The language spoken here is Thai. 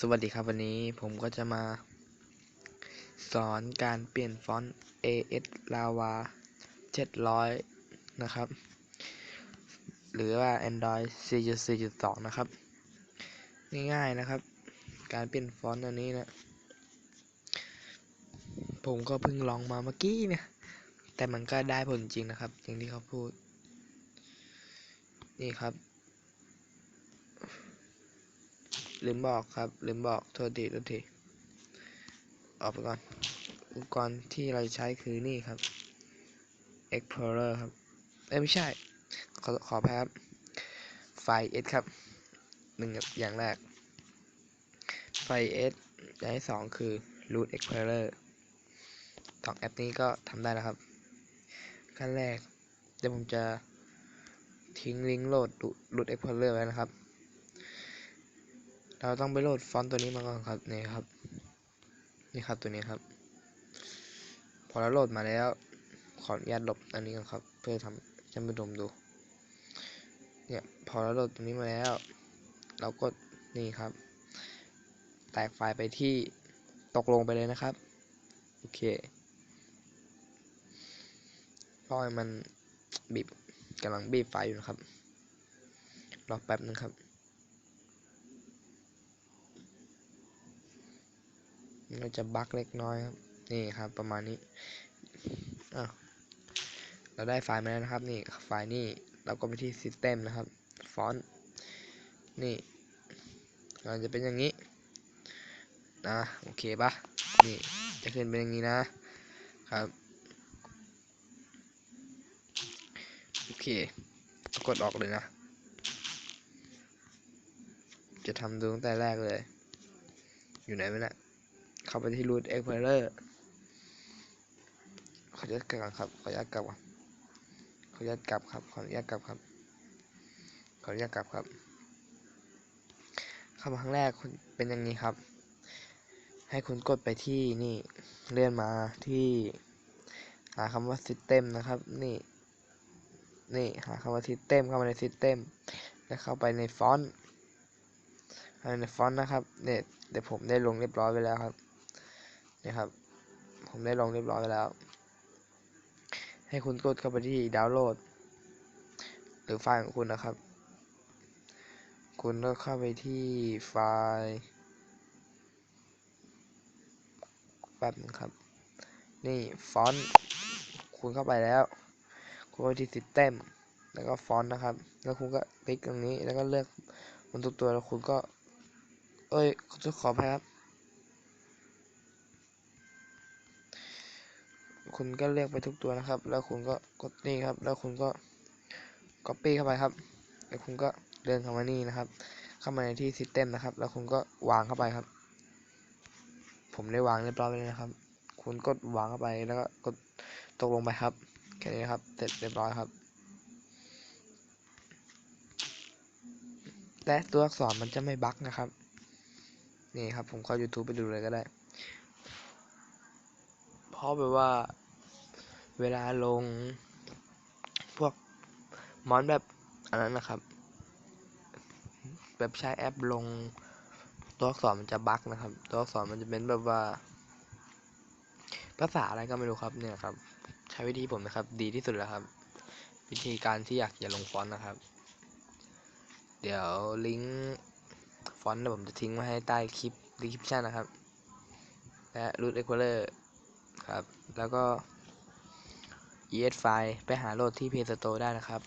สวัสดีครับวันนี้ผมก็จะมา สอนการเปลี่ยนฟอนต์ AS Lava 700 นะครับ หรือว่า Android 4.4.2 นะครับ ง่ายๆนะครับ การเปลี่ยนฟอนต์อันนี้นะ ผมก็เพิ่งลองมาเมื่อกี้เนี่ย แต่มันก็ได้ผลจริงนะครับ อย่างที่เขาพูด นี่ครับ ลืมบอกครับ ลืมบอกโทษทีโทษทีออกไปก่อน อุปกรณ์ที่เราใช้คือนี่ครับ Explorer ครับ เอ้ไม่ใช่ ขอขอแพ้ครับ ไฟล์ S ครับหนึ่งอย่างแรก ไฟล์ S อย่างที่สองคือ Root Explorer สองแอปนี้ก็ทำได้แล้วครับ ขั้นแรก เดี๋ยวผมจะทิ้งลิงก์โหลด Root Explorer ไว้นะครับ เราต้องไปโหลดฟอนต์ตัวนี้มาก่อนครับนี่ครับ นี่ครับตัวนี้ครับ พอเราโหลดมาแล้ว ขออนุญาตลบอันนี้ก่อนครับ เพื่อทำจะไปดมดู เนี่ยพอเราโหลดตัวนี้มาแล้ว เราก็นี่ครับ แตกไฟล์ไปที่ตกลงไปเลยนะครับ โอเครอให้มันบีบกำลังบีบไฟอยู่นะครับ รอแป๊บนึงครับ มันจะบั๊กเล็กน้อยครับ นี่ครับประมาณนี้อ้าวเราได้ไฟล์มาแล้วนะครับ นี่ไฟล์นี่เราก็ไปที่ System นะครับฟอนต์นี่มันจะเป็นอย่างนี้นะโอเคปะนี่จะขึ้นเป็นอย่างนี้นะครับโอเคกดออกเลยนะ จะทำดูตั้งแต่แรกเลย อยู่ไหนไม่นะ เข้าไปที่ root explorer ขออนุญาตกลับครับขออนุญาตกลับขออนุญาตกลับครับขออนุญาตกลับครับขออนุญาตกลับครับเข้ามาครั้งแรกคุณเป็นอย่างนี้ครับ ให้คุณกดไปที่นี่เลื่อนมาที่หาคำว่า system นะครับ นี่ นี่หาคำว่า system เข้ามาใน system แล้วเข้าไปในฟอนต์ในฟอนต์นะครับเนี่ยเดี๋ยวผมได้ลงเรียบร้อยไปแล้วครับ ครับ ผมได้ลงเรียบร้อยไปแล้ว ให้คุณกดเข้าไปที่ดาวน์โหลด หรือไฟล์ของคุณนะครับ คุณก็เข้าไปที่ไฟล์แป๊บนึงครับ นี่ฟอนต์คุณเข้าไปแล้วคุณไปที่ System แล้วก็ฟอนต์นะครับ แล้วคุณก็คลิกตรงนี้แล้วก็เลือกบนทุกตัวแล้วคุณก็ เอ้ยจะขอแพ้ครับ คุณก็เลือกไปทุกตัวนะครับ แล้วคุณก็กดนี่ครับ แล้วคุณก็ copy เข้าไปครับ แล้วคุณก็เดินเข้ามานี่นะครับ เข้ามาในที่ system นะครับ แล้วคุณก็วางเข้าไปครับ ผมได้วางเรียบร้อยแล้วนะครับ คุณกดวางเข้าไป แล้วก็กดตกลงไปครับ แค่นี้ครับ เสร็จเรียบร้อยครับแต่ตัวอักษรมันจะไม่บั๊กนะครับ นี่ครับผมเข้า YouTube ไปดูเลยก็ได้ เพราะแบบว่า เวลาลง พวกมอนแบบอันนั้นนะครับแบบใช้แอปลง ตัวอักษรมันจะบั๊กนะครับ ตัวอักษรมันจะเป็นแบบว่า ภาษาอะไรก็ไม่รู้ครับเนี่ยครับ ใช้วิธีผมนะครับ ดีที่สุดแล้วครับ วิธีการที่อยากจะลงฟอนต์นะครับ เดี๋ยวลิงก์ฟอนต์ผมจะทิ้งไว้ให้ใต้คลิปดีคริปชั่นนะครับ และ root explorer ครับ แล้วก็ ES file ไปหาโหลดที่ Play Store ได้นะครับ